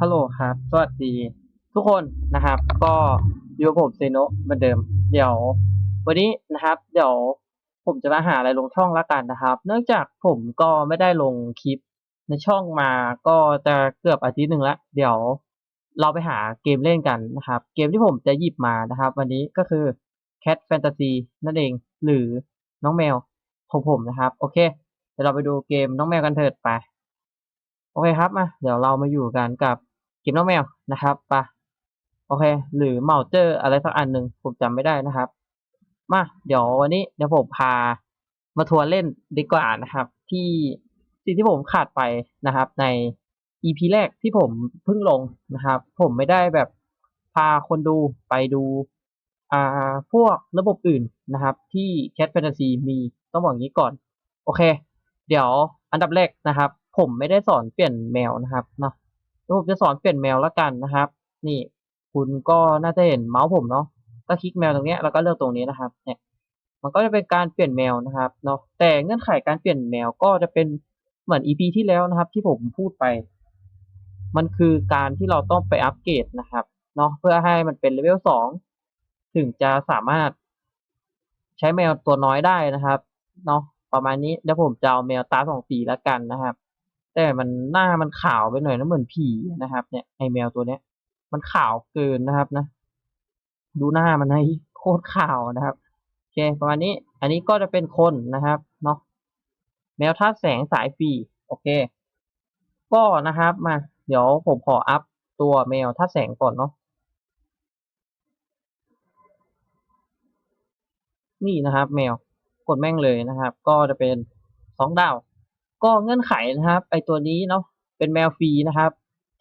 ฮัลโหลครับ สวัสดี ทุกคนนะครับ ก็อยู่กับผมเซโนะเหมือนเดิม เดี๋ยว วันนี้นะครับ เดี๋ยวผมจะมาหาอะไรลงช่องละกันนะครับ เนื่องจากผมก็ไม่ได้ลงคลิปในช่องมาก็จะเกือบอาทิตย์หนึ่งละเดี๋ยวเราไปหาเกมเล่นกันนะครับ เกมที่ผมจะหยิบมานะครับ วันนี้ก็คือ Cat Fantasy นั่นเอง หรือน้องแมวของผมนะครับ โอเค เดี๋ยวเราไปดูเกมน้องแมวกันเถิดไป โอเคครับมาเดี๋ยวเรามาอยู่กันกับ เกมน้องแมวนะครับไปะโอเค หรือเมาเจอร์อะไรสักอันหนึ่งผมจำไม่ได้นะครับ มาเดี๋ยววันนี้เดี๋ยวผมพามาทัวร์เล่นดีกว่านะครับ ที่สิ่งที่ผมขาดไปนะครับ ใน EP แรกที่ผมเพิ่งลงนะครับ ผมไม่ได้แบบพาคนดูไปดูอ่าพวกระบบอื่นนะครับ ที่ Cat Fantasy มีต้องบอกอย่างนี้ก่อน โอเค เดี๋ยวอันดับแรกนะครับ ผมไม่ได้สอนเปลี่ยนแมวนะครับเนาะ ดี๋ยวผมจะสอนเปลี่ยนแมวแล้วกันนะครับ นี่คุณก็น่าจะเห็นเมาส์ผมเนาะก็คลิกแมวตรงนี้แล้วก็เลือกตรงนี้นะครับ เนี่ย มันก็จะเป็นการเปลี่ยนแมวนะครับเนาะแต่เงื่อนไขการเปลี่ยนแมวก็จะเป็นเหมือน EP ที่แล้วนะครับ ที่ผมพูดไป มันคือการที่เราต้องไปอัปเกรดนะครับเนาะเพื่อให้มันเป็นเลเวลสองถึงจะสามารถใช้แมวตัวน้อยได้นะครับเนาะประมาณนี้เดี๋ยวผมจะเอาแมวตาสองสีแล้วกันนะครับ แต่มันหน้ามันขาวไปหน่อยนะเหมือนผีนะครับ เนี่ยไอแมวตัวเนี้ย มันขาวเกินนะครับนะ ดูหน้ามันให้โคตรขาวนะครับโอเคประมาณนี้ อันนี้ก็จะเป็นคนนะครับเนาะแมวธาตุแสงสายฟีโอเค ก็นะครับมา เดี๋ยวผมขออัพตัวแมวธาตุแสงก่อนเนาะนี่นะครับ แมวกดแม่งเลยนะครับ ก็จะเป็นสองดาว ก็เงื่อนไขนะครับไอตัวนี้เนาะเป็นแมวฟรีนะครับ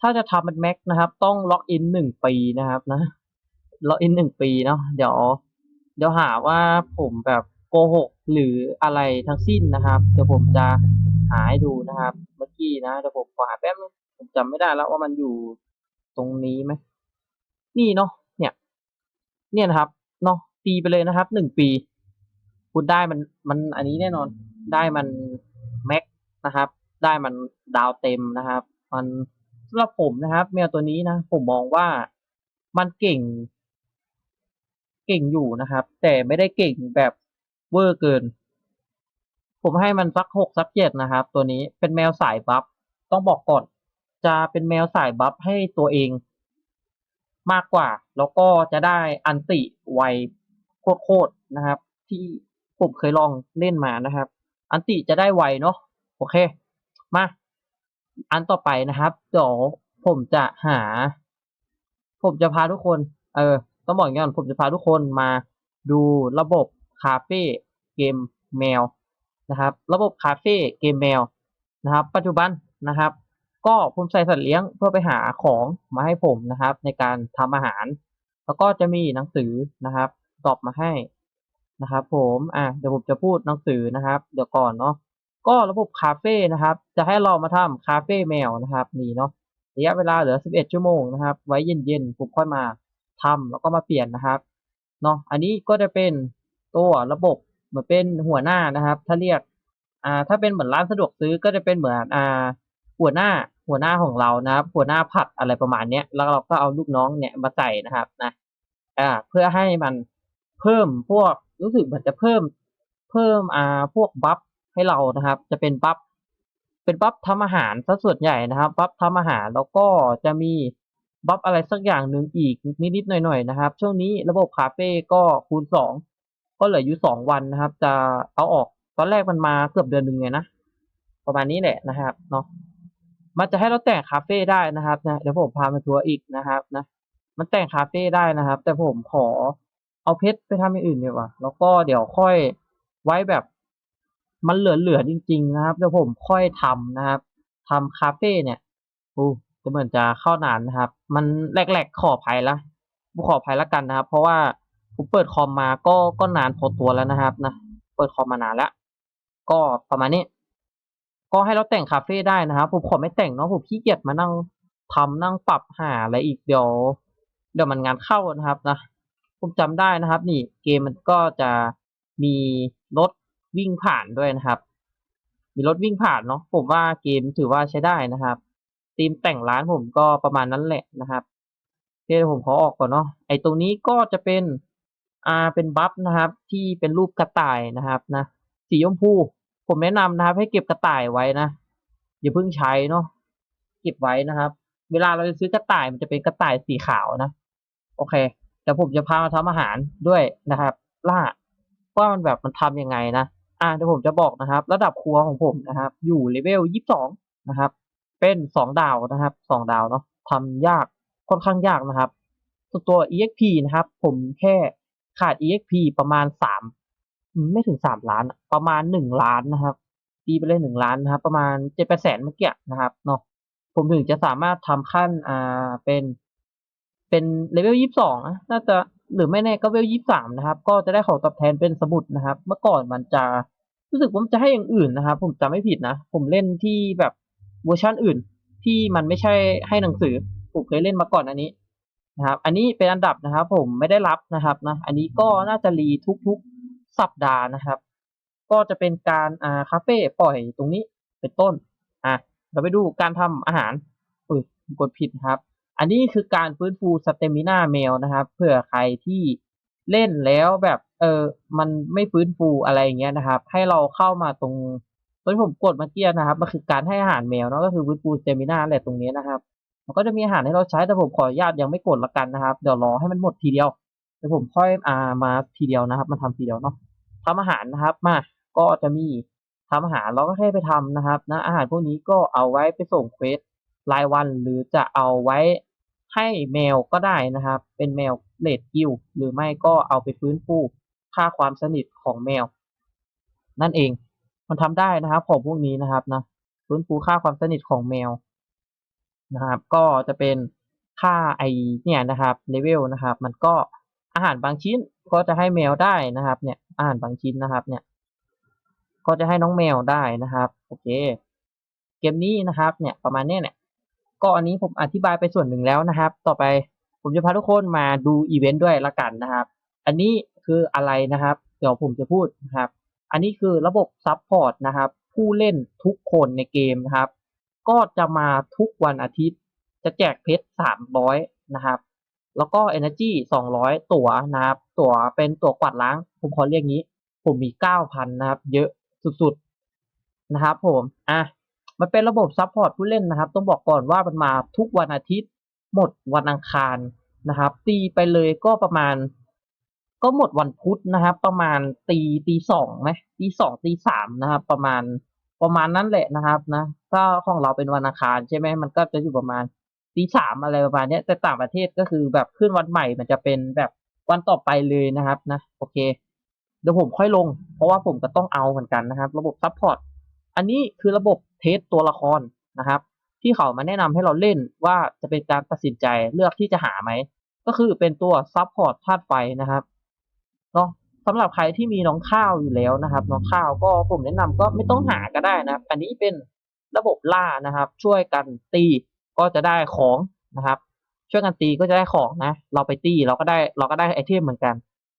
ถ้าจะทำเป็นแม็กนะครับ ต้องล็อกอินหนึ่งปีนะครับนะล็อกอินหนึ่งปีเนาะเดี๋ยวเดี๋ยวหาว่าผมแบบโกหกหรืออะไรทั้งสิ้นนะครับ เดี๋ยวผมจะหาให้ดูนะครับ เมื่อกี้นะเดี๋ยวผมขอหาแป๊บนึงผมจำไม่ได้แล้วว่ามันอยู่ตรงนี้ไหมนี่เนาะเนี่ย เนี่ยนะครับเนาะตีไปเลยนะครับหนึ่งปี คุณได้มันมันอันนี้แน่นอนได้มัน นะครับ ได้มันดาวเต็มนะครับ มันสำหรับผมนะครับแมวตัวนี้นะผมมองว่ามันเก่ง เก่งอยู่นะครับ แต่ไม่ได้เก่งแบบเวอร์เกิน ผมให้มันสักหกสักเจ็ดนะครับ ตัวนี้เป็นแมวสายบัฟต้องบอกก่อน จะเป็นแมวสายบัฟให้ตัวเอง มากกว่า แล้วก็จะได้อันติไวโคตรๆนะครับ ที่ผมเคยลองเล่นมานะครับ อันติจะได้ไวเนาะ โอเค มา อันต่อไปนะครับเดี๋ยวผมจะหา ผมจะพาทุกคน เออ ต้องบอกก่อนผมจะพาทุกคนมาดูระบบคาเฟ่เกมแมวนะครับ ระบบคาเฟ่เกมแมวนะครับ ปัจจุบันนะครับ ก็ผมใส่สัตว์เลี้ยงเพื่อไปหาของมาให้ผมนะครับ ในการทำอาหาร แล้วก็จะมีหนังสือนะครับ ตอบมาให้นะครับ ผม อะเดี๋ยวผมจะพูดหนังสือนะครับ เดี๋ยวก่อนเนาะ ก็ระบบคาเฟ่นะครับ จะให้เรามาทำคาเฟ่แมวนะครับนี่เนาะระยะเวลาเหลือ 11 ชั่วโมงนะครับ ไว้เย็นๆผมค่อยมาทำแล้วก็มาเปลี่ยนนะครับเนาะอันนี้ก็จะเป็นตัวระบบเหมือนเป็นหัวหน้านะครับ ถ้าเรียกอ่าถ้าเป็นเหมือนร้านสะดวกซื้อก็จะเป็นเหมือนอ่าหัวหน้าหัวหน้าของเรานะครับ หัวหน้าผัดอะไรประมาณเนี้ยแล้วเราก็เอาลูกน้องเนี่ยมาใส่นะครับนะอ่าเพื่อให้มันเพิ่มพวกรู้สึกเหมือนจะเพิ่ม เพิ่มอ่าพวกบัฟ ให้เรานะครับ จะเป็นบัฟเป็นบัฟทำอาหารซะส่วนใหญ่นะครับบัฟทำอาหารแล้วก็จะมีบัฟอะไรสักอย่างหนึ่งอีกนิดๆหน่อยๆนะครับ ช่วงนี้ระบบคาเฟ่ก็คูณสองก็เหลืออยู่สองวันนะครับ จะเอาออกตอนแรกมันมาเกือบเดือนหนึ่งไงนะประมาณนี้แหละนะครับเนาะมันจะให้เราแต่งคาเฟ่ได้นะครับนะเดี๋ยวผมพามาทัวร์อีกนะครับนะมันแต่งคาเฟ่ได้นะครับ แต่ผมขอเอาเพชรไปทำอย่างอื่นดีกว่า แล้วก็เดี๋ยวค่อยไว้แบบ มันเหลือๆจริง ๆ นะครับเดี๋ยวผมค่อยทำนะครับทำคาเฟ่เนี่ยอู้จะเหมือนจะเข้านานนะครับ มันแรกๆขอภัยละผมขอภัยละกันนะครับ เพราะว่าผมเปิดคอมมาก็ก็นานพอตัวแล้วนะครับนะเปิดคอมมานานแล้ว ก็ประมาณนี้ ก็ให้เราแต่งคาเฟ่ได้นะครับ ผมขอไม่แต่งเนาะผมขี้เกียจมานั่งทำนั่งปรับหาอะไรอีกเดี๋ยวเดี๋ยวมันงานเข้านะครับนะผมจำได้นะครับ นี่เกมมันก็จะมีรถ วิ่งผ่านด้วยนะครับ มีรถวิ่งผ่านเนาะผมว่าเกมถือว่าใช้ได้นะครับธีมแต่งร้านผมก็ประมาณนั้นแหละนะครับโอเดี๋ยวผมขอออกก่อนเนาะไอตรงนี้ก็จะเป็นอ่าเป็นบัฟนะครับ ที่เป็นรูปกระต่ายนะครับนะสีชมพู ผมแนะนำนะครับ ให้เก็บกระต่ายไว้นะอย่าเพิ่งใช้เนาะเก็บไว้นะครับ เวลาเราจะซื้อกระต่ายมันจะเป็นกระต่ายสีขาวนะ โอเคแต่ผมจะพามาทำอาหารด้วยนะครับ ล่าว่ามันแบบมันทำยังไงนะ อ่าเดี๋ยวผมจะบอกนะครับ ระดับครัวของผมนะครับ อยู่เลเวลยี่สิบสองนะครับ เป็นสองดาวนะครับสองดาวเนาะทำยากค่อนข้างยากนะครับส่วนตัว exp นะครับ ผมแค่ขาด exp ประมาณสามไม่ถึงสามล้าน ประมาณหนึ่งล้านนะครับตีไปเลยหนึ่งล้านนะครับ ประมาณเจ็ดแปดแสนเมื่อกี้นะครับเนาะผมถึงจะสามารถทำขั้นอ่าเป็น เป็นเลเวลยี่สิบสองนะน่าจะ หรือไม่แน่ก็เวลยี่สามนะครับ ก็จะได้ของตอบแทนเป็นสมุดนะครับ เมื่อก่อนมันจะรู้สึกว่ามันจะให้อย่างอื่นนะครับ ผมจำไม่ผิดนะ ผมเล่นที่แบบเวอร์ชันอื่น ที่มันไม่ใช่ให้หนังสือผมเคยเล่นมาก่อนอันนี้นะครับ อันนี้เป็นอันดับนะครับ ผมไม่ได้รับนะครับนะ อันนี้ก็น่าจะรีทุกๆสัปดาห์นะครับ ก็จะเป็นการอ่าคาเฟ่ปล่อยตรงนี้เป็นต้น อะ เราไปดูการทำอาหารอุ้ยกดผิดครับ อันนี้คือการฟื้นฟูสเตมินาเมลนะครับเผื่อใครที่เล่นแล้วแบบเออมันไม่ฟื้นฟูอะไรอย่างเงี้ยนะครับ ให้เราเข้ามาตรงตรงที่ผมกดเมื่อกี้นะครับมันคือการให้อาหารแมวเนาะก็คือฟื้นฟูสเตมินาแหละตรงนี้นะครับ มันก็จะมีอาหารให้เราใช้แต่ผมขออนุญาตยังไม่กดละกันนะครับ เดี๋ยวรอให้มันหมดทีเดียวเดี๋ยวผมค่อยอามาทีเดียวนะครับ มาทำทีเดียวเนาะทำอาหารนะครับมาก็จะมีทำอาหารเราก็แค่ไปทำนะครับนะอาหารพวกนี้ก็เอาไว้ไปส่งเควส รายวัน หรือจะเอาไว้ให้แมวก็ได้นะครับ เป็นแมวเลดกิลหรือไม่ก็เอาไปฟื้นฟูค่าความสนิทของแมว นั่นเองมันทำได้นะครับ ของพวกนี้นะครับนะฟื้นฟูค่าความสนิทของแมวนะครับ ก็จะเป็นค่าไอเนี่ยนะครับเลเวลนะครับ มันก็อาหารบางชิ้นก็จะให้แมวได้นะครับ เนี่ยอาหารบางชิ้นนะครับ เนี่ย ก็จะให้น้องแมวได้นะครับ โอเค เกมนี้นะครับ เนี่ยประมาณเนี้ยเนี่ย ก็อันนี้ผมอธิบายไปส่วนหนึ่งแล้วนะครับ ต่อไปผมจะพาทุกคนมาดูอีเวนต์ด้วยละกันนะครับ อันนี้คืออะไรนะครับ เดี๋ยวผมจะพูดนะครับ อันนี้คือระบบซับพอร์ตนะครับ ผู้เล่นทุกคนในเกมนะครับ ก็จะมาทุกวันอาทิตย์ จะแจกเพชรสามร้อยนะครับ แล้วก็ Energy สองร้อยตั๋วนะครับ ตั๋วเป็นตั๋วกวาดล้าง ผมขอเรียกงี้ ผมมีเก้าพันนะครับ เยอะสุดๆ นะครับผม อะ มันเป็นระบบซัพพอร์ตผู้เล่นนะครับ ต้องบอกก่อนว่ามันมาทุกวันอาทิตย์ หมดวันอังคารนะครับ ตีไปเลยก็ประมาณ ก็หมดวันพุธนะครับ ประมาณตีตีสองไหมตีสองตีสามนะครับ ประมาณประมาณนั้นแหละนะครับนะถ้าของเราเป็นวันอังคารใช่ไหมมันก็จะอยู่ประมาณตีสามอะไรประมาณนี้แต่ต่างประเทศก็คือแบบขึ้นวันใหม่มันจะเป็นแบบวันต่อไปเลยนะครับนะโอเคเดี๋ยวผมค่อยลง เพราะว่าผมก็ต้องเอาเหมือนกันนะครับ ระบบซัพพอร์ตอันนี้คือระบบ ทสตัวละครนะครับ ที่เขามาแนะนำให้เราเล่นว่าจะเป็นการตัดสินใจเลือกที่จะหาไหม ก็คือเป็นตัวซัพพอร์ตธาตุไฟนะครับเนาะสำหรับใครที่มีน้องข้าวอยู่แล้วนะครับ น้องข้าวก็ผมแนะนำก็ไม่ต้องหาก็ได้นะครับ อันนี้เป็นระบบล่านะครับ ช่วยกันตีก็จะได้ของนะครับ ช่วยกันตีก็จะได้ของนะ เราไปตีเราก็ได้เราก็ได้ไอเทมเหมือนกัน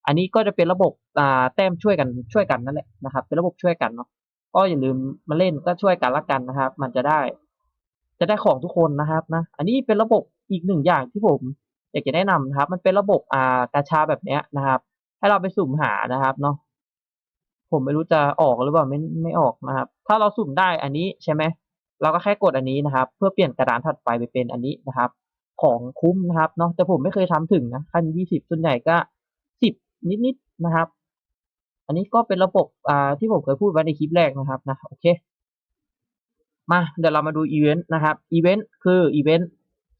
อันนี้ก็จะเป็นระบบอ่าแต้มช่วยกันช่วยกันนั่นแหละนะครับ เป็นระบบช่วยกันเนาะ ก็อย่าลืมมาเล่นก็ช่วยกันละกันนะครับ มันจะได้ จะได้ของทุกคนนะครับนะ อันนี้เป็นระบบอีกหนึ่งอย่างที่ผมอยากจะแนะนำนะครับ มันเป็นระบบอ่ากาชาแบบเนี้ยนะครับ ให้เราไปสุ่มหานะครับเนาะผมไม่รู้จะออกหรือเปล่าไม่ไม่ออกนะครับ ถ้าเราสุ่มได้อันนี้ใช่ไหมเราก็แค่กดอันนี้นะครับ เพื่อเปลี่ยนกระดานถัดไปไปเป็นอันนี้นะครับ ของคุ้มนะครับเนาะแต่ผมไม่เคยทำถึงนะขั้นยี่สิบส่วนใหญ่ก็สิบนิดๆนะครับ อันนี้ก็เป็นระบบอ่าที่ผมเคยพูดไว้ในคลิปแรกนะครับนะโอเค มาเดี๋ยวเรามาดูอีเวนต์นะครับอีเวนต์คืออีเวนต์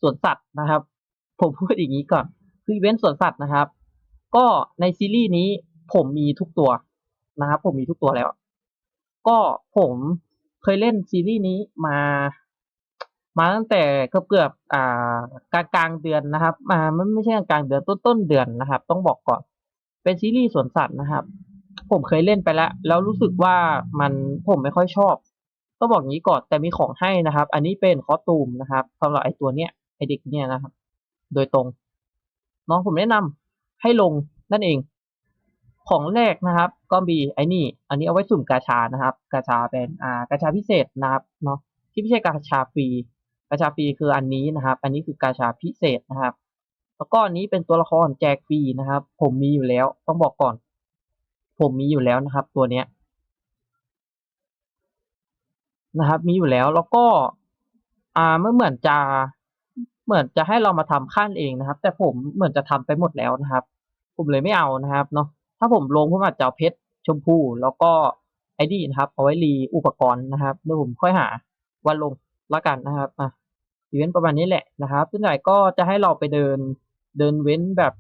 สวนสัตว์นะครับ ผมพูดอย่างนี้ก่อนคืออีเวนต์สวนสัตว์นะครับ ก็ในซีรีส์นี้ผมมีทุกตัวนะครับ ผมมีทุกตัวแล้ว ก็ผมเคยเล่นซีรีส์นี้มา มาตั้งแต่เกือบเกือบอ่ากลางกลางเดือนนะครับมาไม่ไม่ใช่กลางกลางเดือนต้นต้นเดือนนะครับ ต้องบอกก่อน เป็นซีรีส์สวนสัตว์นะครับ ผมเคยเล่นไปแล้ว แล้วรู้สึกว่ามันผมไม่ค่อยชอบต้องบอกงี้ก่อนแต่มีของให้นะครับ อันนี้เป็นคอตูมนะครับสำหรับไอตัวเนี้ยไอเด็กเนี่ยนะครับ โดยตรงน้องผมแนะนำให้ลงนั่นเอง ของแรกนะครับ ก็มีไอ้นี่ อันนี้เอาไว้สุ่มกาชานะครับ กาชาเป็นอ่ากาชาพิเศษนะครับเนาะที่ไม่ใช่กาชาฟรีกาชาฟรีคืออันนี้นะครับ อันนี้คือกาชาพิเศษนะครับ แล้วก็อันนี้เป็นตัวละครแจกฟรีนะครับ ผมมีอยู่แล้วต้องบอกก่อน ผมมีอยู่แล้วนะครับ ตัวเนี้ยนะครับ มีอยู่แล้วแล้วก็ อ่าเมื่อเหมือนจะเหมือนจะให้เรามาทำขั้นเองนะครับ แต่ผมเหมือนจะทำไปหมดแล้วนะครับ ผมเลยไม่เอานะครับเนาะถ้าผมลงผมอาจจะเอาเพชรชมพูแล้วก็ไอ้นี่นะครับ เอาไว้รีอุปกรณ์นะครับเดี๋ยวผมค่อยหาวันลงล้วกันนะครับอะอีเวนต์ประมาณนี้แหละนะครับส่วนใหญ่ก็จะให้เราไปเดินเดินเว้นแบบ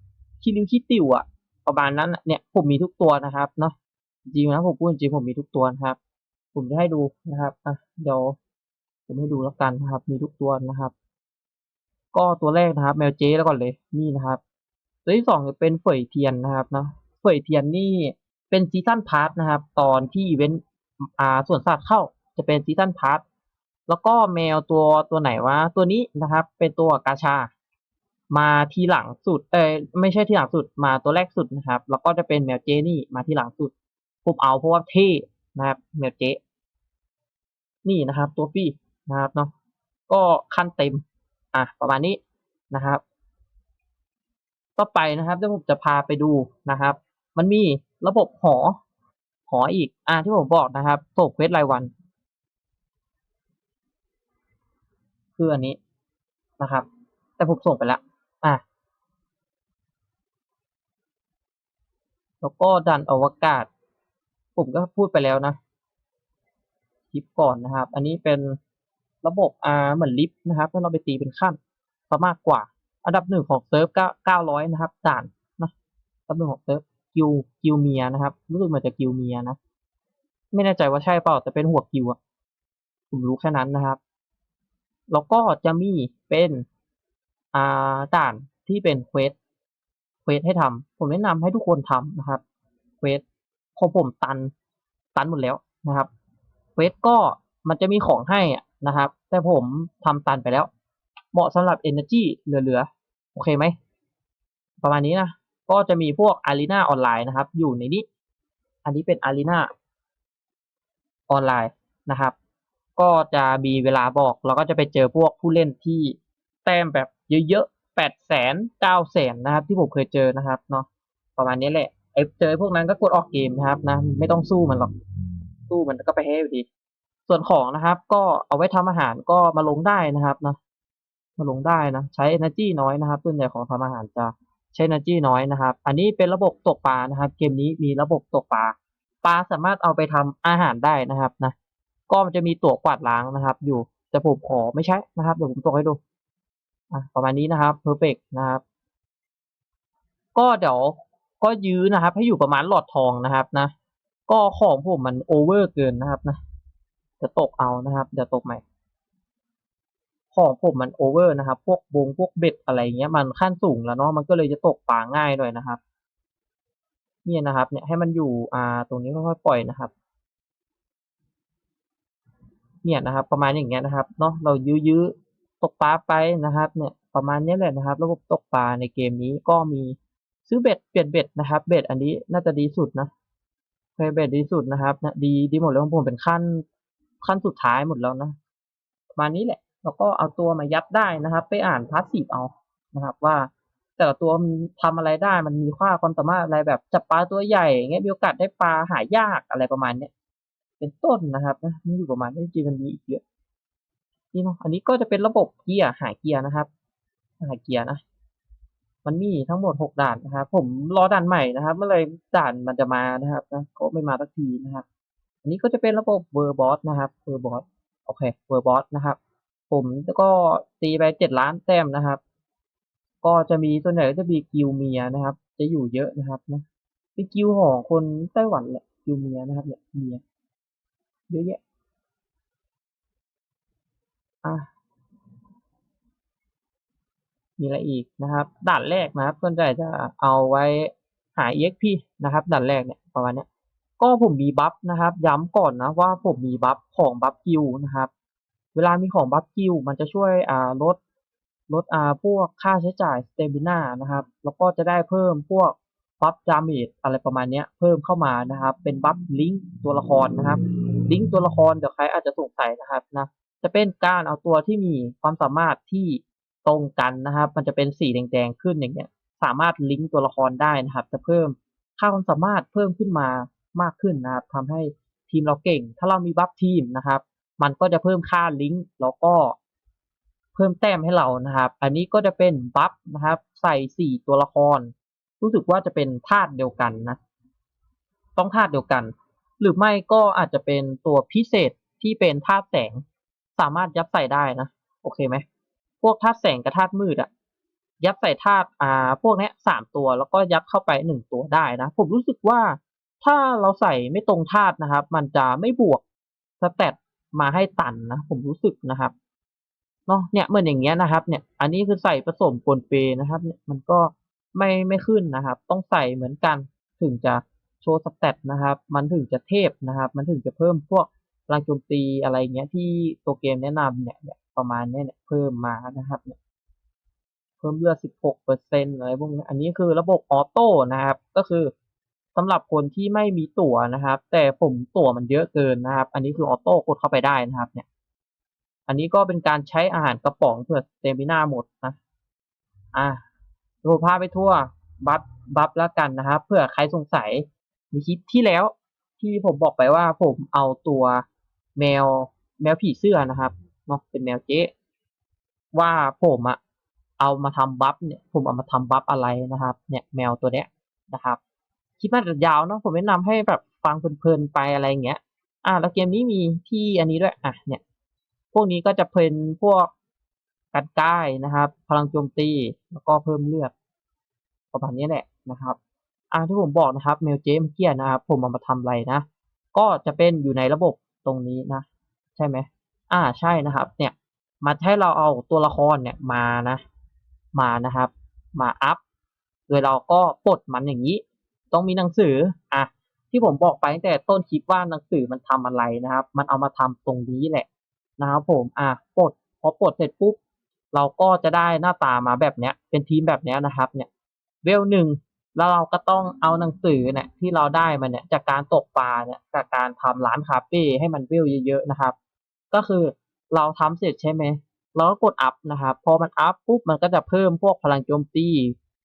ขี้ริ้วขี้ติวอะ ประมาณนั้นเนี่ยผมมีทุกตัวนะครับเนาะจริงนะผมพูดจริงผมมีทุกตัวนะครับ ผมจะให้ดูนะครับอะเดี๋ยวผมให้ดูแล้วกันนะครับ มีทุกตัวนะครับ ก็ตัวแรกนะครับ แมวเจ๊แล้วก่อนเลยนี่นะครับ ตัวที่สองจะเป็นเฟยเทียนนะครับเนาะเฟยเทียนนี่เป็นซีซันพาร์ทนะครับ ตอนที่อีเวนต์อ่าส่วนสัตว์เข้าจะเป็นซีซันพาร์ทแล้วก็แมวตัวตัวไหนวะตัวนี้นะครับ เป็นตัวกาชา มาทีหลังสุด เอยไม่ใช่ทีหลังสุด มาตัวแรกสุดนะครับ แล้วก็จะเป็นแมวเจนี่มาทีหลังสุดผมเอาเพราะว่าเท่นะครับแมวเจนี่นะครับ ตัวฟี่นะครับเนาะ ก็ขั้นเต็ม อะประมาณนี้นะครับ ต่อไปนะครับเดี๋ยวผมจะพาไปดูนะครับ มันมีระบบหอ หออีก อ่าที่ผมบอกนะครับส่งเควสรายวัน คืออันนี้นะครับ แต่ผมส่งไปแล้ว อะ แล้วก็ดันอวกาศ ผมก็พูดไปแล้วนะ คลิปก่อนนะครับ อันนี้เป็นระบบอ่าเหมือนลิฟต์นะครับให้เราไปตีเป็นขั้นซะมากกว่า อันดับหนึ่งของเซิร์ฟก็เก้าร้อยนะครับด่านนะอันดับหนึ่งของเซิร์ฟกิวกิวเมียนะครับรู้สึกเหมือนจะกิวเมียนะ ไม่แน่ใจว่าใช่เปล่าแต่เป็นหัวกิวอะผมรู้แค่นั้นนะครับ แล้วก็จะมีเป็น อ่าด่านที่เป็นเควสเควสให้ทำผมแนะนำให้ทุกคนทำนะครับเควสของผมตันตันหมดแล้วนะครับเควสก็มันจะมีของให้นะครับ แต่ผมทำตันไปแล้ว เหมาะสำหรับ Energy เหลือๆ โอเคไหม ประมาณนี้นะ ก็จะมีพวก Arena ออนไลน์นะครับ อยู่ในนี้ อันนี้เป็น Arena ออนไลน์นะครับ ก็จะมีเวลาบอก เราก็จะไปเจอพวกผู้เล่นที่ แต้มแบบเยอะๆแปดแสนเก้าแสนนะครับ ที่ผมเคยเจอนะครับเนาะประมาณนี้แหละไอ้เจอพวกนั้นก็กดออกเกมนะครับนะ ไม่ต้องสู้มันหรอกสู้มันก็ไปแพ้อยู่ดี ส่วนของนะครับ ก็เอาไว้ทำอาหารก็มาลงได้นะครับนะมาลงได้นะ ใช้ energy น้อยนะครับส่วนใหญ่ของทำอาหารจะใช้ energy น้อยนะครับ อันนี้เป็นระบบตกปลานะครับ เกมนี้มีระบบตกปลาปลาสามารถเอาไปทำอาหารได้นะครับนะก็มันจะมีตัวกวาดล้างนะครับ อยู่แต่ผมขอไม่ใช้นะครับเดี๋ยวผมตกให้ดู ประมาณนี้นะครับ perfect นะครับ ก็เดี๋ยวก็ยื้อนะครับ ให้อยู่ประมาณหลอดทองนะครับนะ ก็ของผมมันโอเวอร์เกินนะครับนะจะตกเอานะครับเดี๋ยวตกใหม่ของผมมันโอเวอร์นะครับ พวกบงพวกเบ็ดอะไรเงี้ย มันขั้นสูงแล้วเนาะมันก็เลยจะตกปลาง่ายหน่อยนะครับเนี่ยนะครับ เนี่ยให้มันอยู่อ่าตรงนี้ค่อยๆปล่อยนะครับ เนี่ยนะครับ ประมาณอย่างเงี้ยนะครับเนาะเรายื้อ ตกปลาไปนะครับเนี่ยประมาณนี้แหละนะครับ ระบบตกปลาในเกมนี้ก็มีซื้อเบ็ดเปลี่ยนเบ็ดนะครับ เบ็ดอันนี้น่าจะดีสุดนะเคยเบ็ดดีสุดนะครับนะดีดีหมดแล้วของผมเป็นขั้นขั้นสุดท้ายหมดแล้วนะประมาณนี้แหละ แล้วก็เอาตัวมายัดได้นะครับ ไปอ่านพาสซีฟเอานะครับ ว่าแต่ละตัวมันทำอะไรได้มันมีค่าความสามารถอะไรแบบจับปลาตัวใหญ่เงี้ยมีโอกาสได้ปลาหายากอะไรประมาณเนี้ยเป็นต้นนะครับนะมันอยู่ประมาณนี้จริงมันมีอีกเยอะ นี่เนาะอันนี้ก็จะเป็นระบบเกียร์หาเกียร์นะครับหาเกียร์นะมันมีทั้งหมดหกด่านนะครับผมรอด่านใหม่นะครับ เมื่อไรด่านมันจะมานะครับนะก็ไม่มาสักทีนะครับ อันนี้ก็จะเป็นระบบเวอร์บอสนะครับเวอร์บอสโอเคเวอร์บอสนะครับ ผมก็ตีไปเจ็ดล้านแต้มนะครับ ก็จะมีส่วนใหญ่ก็จะมีกิลเมียนะครับ จะอยู่เยอะนะครับนะเป็นกิลของคนไต้หวันแหละกิลเมียนะครับเนี่ยเมียเยอะแยะ อะมีอะไรอีกนะครับด่านแรกนะครับส่วนใหญ่จะเอาไว้หา EXP นะครับด่านแรกเนี่ยประมาณนี้ก็ผมมีบัฟนะครับ ย้ำก่อนนะว่าผมมีบัฟของบัฟกิลนะครับ เวลามีของบัฟกิลมันจะช่วยอ่าลดลดอ่าพวกค่าใช้จ่ายสเตมิน่านะครับ แล้วก็จะได้เพิ่มพวกบัฟดาเมจอะไรประมาณนี้เพิ่มเข้ามานะครับ เป็นบัฟลิงก์ตัวละครนะครับ ลิงก์ตัวละครเดี๋ยวใครอาจจะสงสัยนะครับนะ จะเป็นการเอาตัวที่มีความสามารถที่ตรงกันนะครับ มันจะเป็นสีแดงๆขึ้นอย่างเงี้ย สามารถลิงก์ตัวละครได้นะครับ จะเพิ่มค่าความสามารถเพิ่มขึ้นมามากขึ้นนะครับทำให้ทีมเราเก่ง ถ้าเรามีบัฟทีมนะครับ มันก็จะเพิ่มค่าลิงก์แล้วก็เพิ่มแต้มให้เรานะครับ อันนี้ก็จะเป็นบัฟนะครับ ใส่สี่ตัวละคร รู้สึกว่าจะเป็นธาตุเดียวกันนะ ต้องธาตุเดียวกัน หรือไม่ก็อาจจะเป็นตัวพิเศษที่เป็นธาตุแสง สามารถยัดใส่ได้นะ โอเคไหม พวกธาตุแสงกับธาตุมืดอะยัดใส่ธาตุอ่า พวกนี้สามตัวแล้วก็ยัดเข้าไปหนึ่งตัวได้นะ ผมรู้สึกว่าถ้าเราใส่ไม่ตรงธาตุนะครับ มันจะไม่บวกสเตตมาให้ตันนะผมรู้สึกนะครับเนาะเนี่ยเหมือนอย่างเงี้ยนะครับ เนี่ย อันนี้คือใส่ผสมปนเปนะครับ เนี่ยมันก็ไม่ไม่ขึ้นนะครับ ต้องใส่เหมือนกันถึงจะโชว์สเตตนะครับ มันถึงจะเทพนะครับ มันถึงจะเพิ่มพวก พลังโจมตีอะไรเงี้ยที่ตัวเกมแนะนำเนี่ยเนี่ยประมาณเนี้ยเนี่ยเพิ่มมานะครับเนี่ยเพิ่มเลือด 16เปอร์เซ็นต์อะไรพวกนี้อันนี้คือระบบออโต้นะครับ ก็คือสำหรับคนที่ไม่มีตั๋วนะครับ แต่ผมตั๋วมันเยอะเกินนะครับ อันนี้คือออโต้กดเข้าไปได้นะครับ เนี่ย อันนี้ก็เป็นการใช้อาหารกระป๋องเพื่อเตมิน่าหมดนะอะดูภาพไปทั่วบัฟบัฟแล้วกันนะครับเพื่อใครสงสัยมีคลิปที่แล้วที่ผมบอกไปว่าผมเอาตัว แมวแมวผีเสื้อนะครับเนาะเป็นแมวเจ๊ว่าผมอะเอามาทำบัฟเนี่ยผมเอามาทำบัฟอะไรนะครับ เนี่ยแมวตัวเนี้ยนะครับคลิปมันจะยาวเนาะผมแนะนำให้แบบฟังเพลินๆไปอะไรอย่างเงี้ย อะแล้วเกมนี้มีที่อันนี้ด้วยอะเนี่ย พวกนี้ก็จะเป็นพวกการก้ายนะครับ พลังโจมตีแล้วก็เพิ่มเลือดประมาณนี้แหละนะครับ อ่าที่ผมบอกนะครับเมลเจมเกียนะครับ ผมเอามาทำอะไรนะ ก็จะเป็นอยู่ในระบบ ตรงนี้นะ ใช่ไหมอ่าใช่นะครับ เนี่ยมาให้เราเอาตัวละครเนี่ยมานะ มานะครับ มาอัพ โดยเราก็ปลดมันอย่างนี้ ต้องมีหนังสืออะที่ผมบอกไปตั้งแต่ต้นคลิปว่าหนังสือมันทำอะไรนะครับ มันเอามาทำตรงนี้แหละนะครับผมอะปลดพอปลดเสร็จปุ๊บเราก็จะได้หน้าตามาแบบเนี้ย เป็นทีมแบบเนี้ยนะครับ เนี่ย เวลหนึ่ง แล้วเราก็ต้องเอาหนังสือเนี่ยที่เราได้มาเนี่ยจากการตกปลาเนี่ยจากการทำร้านคาเฟ่ให้มันเวเยอะๆนะครับ ก็คือเราทำเสร็จใช่ไหมเราก็กดอัพนะครับ พอมันอัพปุ๊บมันก็จะเพิ่มพวกพลังโจมตี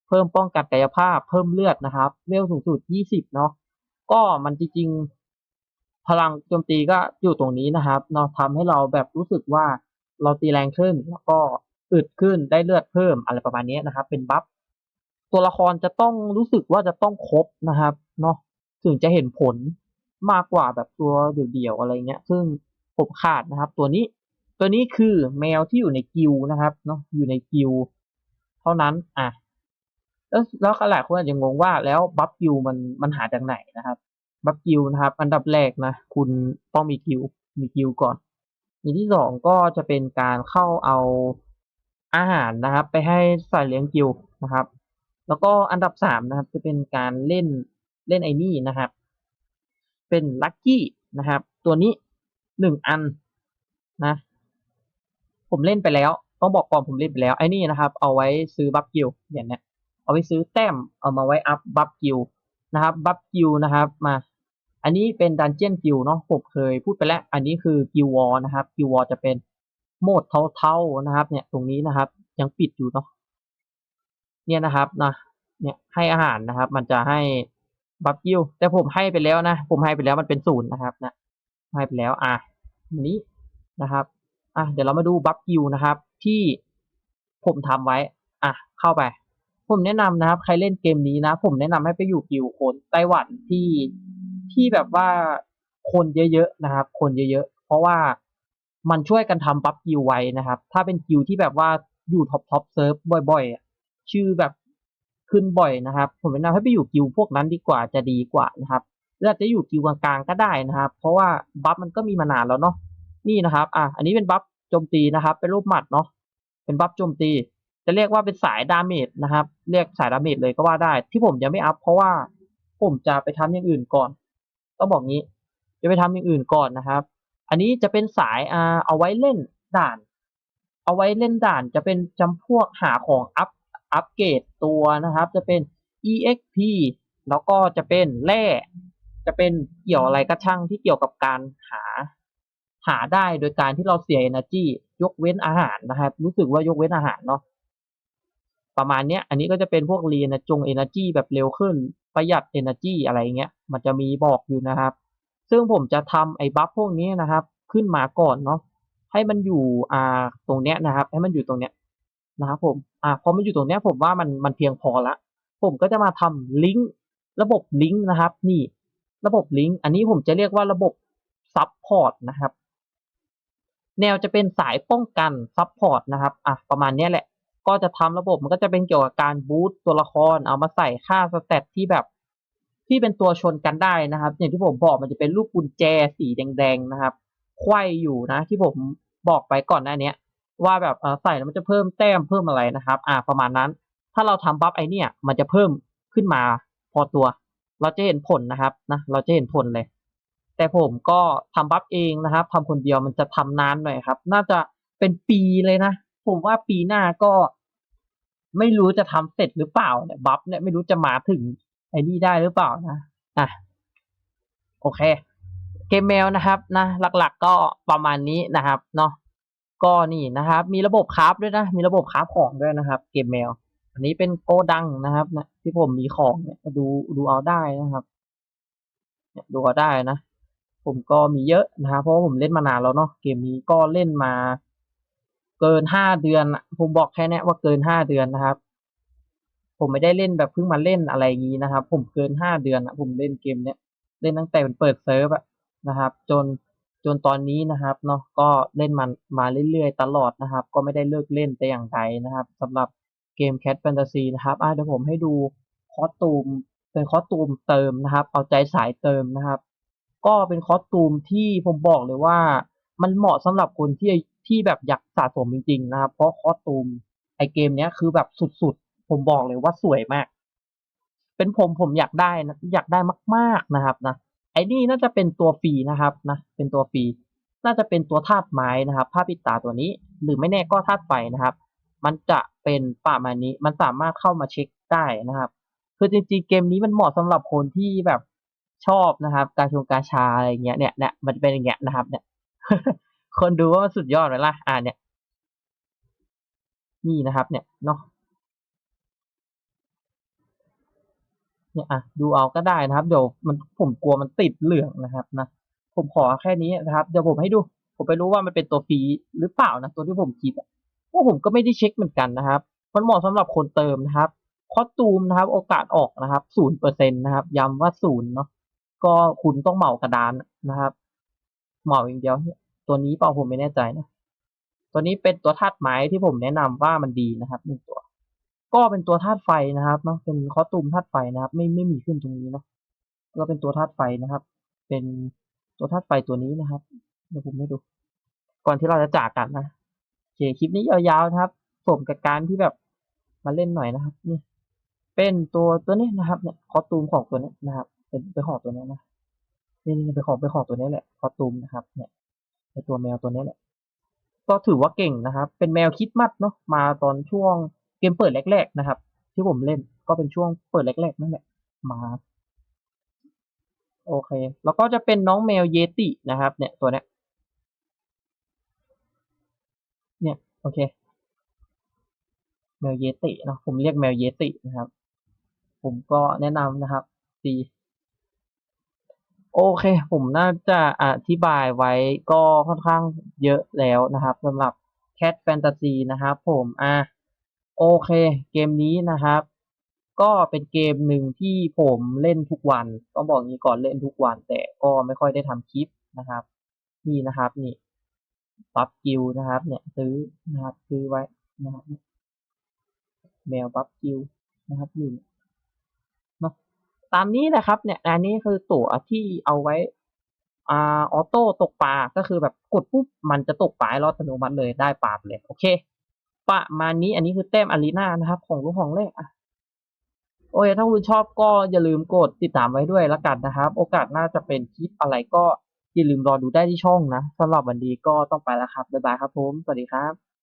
เพิ่มป้องกันกายภาพ เพิ่มเลือดนะครับเวลสูงสุด20เนาะก็มันจริงๆ พลังโจมตีก็อยู่ตรงนี้นะครับเนาะทำให้เราแบบรู้สึกว่าเราตีแรงขึ้นแล้วก็อึดขึ้นได้เลือดเพิ่มอะไรประมาณนี้นะครับ เป็นบัฟ ตัวละครจะต้องรู้สึกว่าจะต้องครบนะครับเนาะถึงจะเห็นผลมากกว่าแบบตัวเดี่ยวๆอะไรเงี้ย ซึ่งผมขาดนะครับ ตัวนี้ตัวนี้คือแมวที่อยู่ในกิลนะครับเนาะอยู่ในกิลเท่านั้นอะแล้วแล้วหลายคนอาจจะงงว่าแล้วบัฟกิลมันมันหาจากไหนนะครับบัฟกิลนะครับ อันดับแรกนะ คุณต้องมีกิลมีกิลก่อนอย่างที่สองก็จะเป็นการเข้าเอาอาหารนะครับ ไปให้ใส่เลี้ยงกิลนะครับ แล้วก็อันดับสามนะครับจะเป็นการเล่นเล่นไอ้นี่นะครับ เป็นลัคกี้นะครับ ตัวนี้หนึ่งอันนะ ผมเล่นไปแล้ว ต้องบอกก่อนผมเล่นไปแล้วไอ้นี่นะครับ เอาไว้ซื้อบัฟกิลอย่างเนี้ยเอาไว้ซื้อแต้มเอามาไว้อัพบัฟกิลนะครับบัฟกิลนะครับมาอันนี้เป็นดันเจียนกิลเนาะผมเคยพูดไปแล้ว อันนี้คือกิลวอลนะครับกิลวอลจะเป็นโหมดเทาๆนะครับ เนี่ยตรงนี้นะครับ ยังปิดอยู่เนาะ เนี่ยนะครับนะเนี่ยให้อาหารนะครับ มันจะให้บัฟกิลแต่ผมให้ไปแล้วนะ ผมให้ไปแล้วมันเป็นศูนย์นะครับนะให้ไปแล้วอะนี้นะครับอะเดี๋ยวเรามาดูบัฟกิลนะครับ ที่ผมทำไว้ อะ เข้าไป ผมแนะนำนะครับ ใครเล่นเกมนี้นะ ผมแนะนำให้ไปอยู่กิลคนไต้หวันที่ที่แบบว่าคนเยอะๆนะครับ คนเยอะๆเพราะว่ามันช่วยกันทำบัฟกิลไว้นะครับ ถ้าเป็นกิลที่แบบว่าอยู่ท็อปท็อปเซิร์ฟบ่อยๆ ชื่อแบบขึ้นบ่อยนะครับ ผมแนะนำให้ไปอยู่กิลพวกนั้นดีกว่าจะดีกว่านะครับหรืออาจจะอยู่กิลกลางๆก็ได้นะครับ เพราะว่าบัฟมันก็มีมานานแล้วเนาะนี่นะครับ อะอันนี้เป็นบัฟโจมตีนะครับ เป็นรูปหมัดเนาะเป็นบัฟโจมตี จะเรียกว่าเป็นสายดาเมจนะครับ เรียกสายดาเมจเลยก็ว่าได้ ที่ผมยังไม่อัพเพราะว่าผมจะไปทำอย่างอื่นก่อนต้องบอกงี้ จะไปทำอย่างอื่นก่อนนะครับ อันนี้จะเป็นสายอ่าเอาไว้เล่นด่าน เอาไว้เล่นด่านจะเป็นจำพวกหาของอัพ อัปเกรดตัวนะครับ จะเป็น exp แล้วก็จะเป็นแร่จะเป็นเกี่ยวอะไรก็ช่างที่เกี่ยวกับการหาหาได้โดยการที่เราเสีย energy ยกเว้นอาหารนะครับ รู้สึกว่ายกเว้นอาหารเนาะประมาณเนี้ย อันนี้ก็จะเป็นพวกเรียนจง energy แบบเร็วขึ้น ประหยัด energy อะไรเงี้ย มันจะมีบอกอยู่นะครับ ซึ่งผมจะทำไอ้บัฟพวกนี้นะครับ ขึ้นมาก่อนเนาะให้มันอยู่อ่าตรงเนี้ยนะครับ ให้มันอยู่ตรงเนี้ย นะครับผมอ่าพอมันอยู่ตรงนี้ผมว่ามันมันเพียงพอละ ผมก็จะมาทำลิงก์ระบบลิงก์นะครับ นี่ ระบบลิงก์อันนี้ผมจะเรียกว่าระบบซับพอร์ตนะครับ แนวจะเป็นสายป้องกันซับพอร์ตนะครับอะประมาณนี้แหละ ก็จะทำระบบมันก็จะเป็นเกี่ยวกับการบูตตัวละครเอามาใส่ค่าสเตตที่แบบที่เป็นตัวชนกันได้นะครับ อย่างที่ผมบอกมันจะเป็นรูปกุญแจสีแดงๆนะครับไขว้อยู่นะ ที่ผมบอกไปก่อนหน้านี้ย ว่าแบบเออใส่แล้วมันจะเพิ่มแต้มเพิ่มอะไรนะครับ อ่าประมาณนั้น ถ้าเราทำบัฟไอเนี่ย มันจะเพิ่มขึ้นมาพอตัว เราจะเห็นผลนะครับนะเราจะเห็นผลเลย แต่ผมก็ทำบัฟเองนะครับทำคนเดียวมันจะทำนานหน่อยครับ น่าจะเป็นปีเลยนะ ผมว่าปีหน้าก็ ไม่รู้จะทำเสร็จหรือเปล่าเนี่ยบัฟเนี่ยไม่รู้จะมาถึงไอ้นี่ได้หรือเปล่านะอะโอเค เกมแมวนะครับนะหลักๆก็ประมาณนี้นะครับเนาะ ก็นี่นะครับ มีระบบคราฟด้วยนะ มีระบบคราฟของด้วยนะครับ เกมแมว อันนี้เป็นโกดังนะครับนะที่ผมมีของเนี่ยดูดูเอาได้นะครับดูเอาได้นะ ผมก็มีเยอะนะครับเพราะผมเล่นมานานแล้วเนาะเกมนี้ก็เล่นมา เกินห้าเดือนผมบอกแค่นี้ว่าเกินห้าเดือนนะครับ ผมไม่ได้เล่นแบบเพิ่งมาเล่นอะไรอย่างนี้นะครับ ผมเกินห้าเดือนอะผมเล่นเกมเนี้ยเล่นตั้งแต่เปิดเซิร์ฟอะนะครับ จน จนตอนนี้นะครับเนาะก็เล่นมันมาเรื่อยๆ ตลอดนะครับ ก็ไม่ได้เลิกเล่นแต่อย่างใดนะครับสำหรับเกม Cat Fantasy นะครับอะเดี๋ยวผมให้ดูคอสตูมเป็นคอสตูมเติมนะครับ เอาใจสายเติมนะครับ ก็เป็นคอสตูมที่ผมบอกเลยว่า มันเหมาะสำหรับคนที่ที่แบบอยากสะสมจริงๆนะครับ เพราะคอสตูมไอเกมเนี้ยคือแบบสุดๆ ผมบอกเลยว่าสวยมาก เป็นผมผมอยากได้นะอยากได้มาก ๆนะครับนะ ไอ้นี่น่าจะเป็นตัวฟรีนะครับนะ เป็นตัวฟรี น่าจะเป็นตัวธาตุไม้นะครับผ้าปิดตาตัวนี้ หรือไม่แน่ก็ธาตุไฟนะครับ มันจะเป็นประมาณนี้ มันสามารถเข้ามาเช็คได้นะครับ คือจริงๆเกมนี้มันเหมาะสำหรับคนที่แบบชอบนะครับ การชงการชาอะไรเงี้ย เนี่ยเนี่ยมันเป็นอย่างเงี้ยนะครับ เนี่ย คนดูว่ามันสุดยอดเลยล่ะ อ่าเนี่ย นี่นะครับ เนี่ยเนาะ เนี่ยอะดูเอาก็ได้นะครับ เดี๋ยวมันผมกลัวมันติดเหลืองนะครับนะผมขอแค่นี้นะครับ เดี๋ยวผมให้ดู ผมไปรู้ว่ามันเป็นตัวฟรีหรือเปล่านะตัวที่ผมคิดเพราะผมก็ไม่ได้เช็คเหมือนกันนะครับ มันเหมาะสำหรับคนเติมนะครับ คอสตูมนะครับ โอกาสออกนะครับศูนย์เปอร์เซ็นตนะครับ ย้ำว่าศูนย์เนาะก็คุณต้องเหมากระดานนะครับเหมาอย่างเดียวตัวนี้เปล่าผมไม่แน่ใจนะ ตัวนี้เป็นตัวธาตุไม้ที่ผมแนะนำว่ามันดีนะครับหนึ่งตัว ก็เป็นตัวธาตุไฟนะครับเนาะเป็นคอตูมธาตุไฟนะครับ ไม่ไม่มีขึ้นตรงนี้เนาะก็เป็นตัวธาตุไฟนะครับ เป็นตัวธาตุไฟตัวนี้นะครับเดี๋ยวผมให้ดู ก่อนที่เราจะจากกันนะโอเคคลิปนี้ยาวๆนะครับผมกับการที่แบบมาเล่นหน่อยนะครับนี่เป็นตัวตัวนี้นะครับเนี่ยคอตูมของตัวนี้นะครับ เป็นเป็นของตัวนี้นะนี่นี่เป็นของเป็นของตัวนี้แหละคอตูมนะครับ เนี่ยไอตัวแมวตัวนี้แหละ ก็ถือว่าเก่งนะครับ เป็นแมวคิดมัดเนาะมาตอนช่วง เกมเปิดแรกๆนะครับ ที่ผมเล่นก็เป็นช่วงเปิดแรกๆนั่นแหละมาโอเค แล้วก็จะเป็นน้องแมวเยตินะครับ เนี่ยตัวเนี้ยเนี่ยโอเค แมวเยติเนาะผมเรียกแมวเยตินะครับ ผมก็แนะนำนะครับดีโอเค ผมน่าจะอธิบายไว้ก็ค่อนข้างเยอะแล้วนะครับสำหรับ Cat Fantasy นะครับผมอะ โอเค เกมนี้นะครับ ก็เป็นเกมหนึ่งที่ผมเล่นทุกวัน ต้องบอกงี้ก่อนเล่นทุกวัน แต่ก็ไม่ค่อยได้ทำคลิปนะครับ นี่นะครับนี่บัฟกิลนะครับ เนี่ยซื้อนะครับซื้อไว้นะครับแมวบัฟกิลนะครับอยู่เนาะตามนี้นะครับ เนี่ยอันนี้คือตั๋วที่เอาไว้อ่าออโต้ตกปลาก็คือแบบกดปุ๊บมันจะตกปลาให้อดอัตโนมัติเลยได้ปลาเลยโอเค ประมาณนี้ อันนี้คือแต้มอารีนานะครับ ของลูกของแรกอะโอเคถ้าคุณชอบก็อย่าลืมกดติดตามไว้ด้วยละกันนะครับ โอกาสหน้าจะเป็นคลิปอะไรก็อย่าลืมรอดูได้ที่ช่องนะสำหรับวันนี้ก็ต้องไปแล้วครับบ๊ายบายครับผมสวัสดีครับ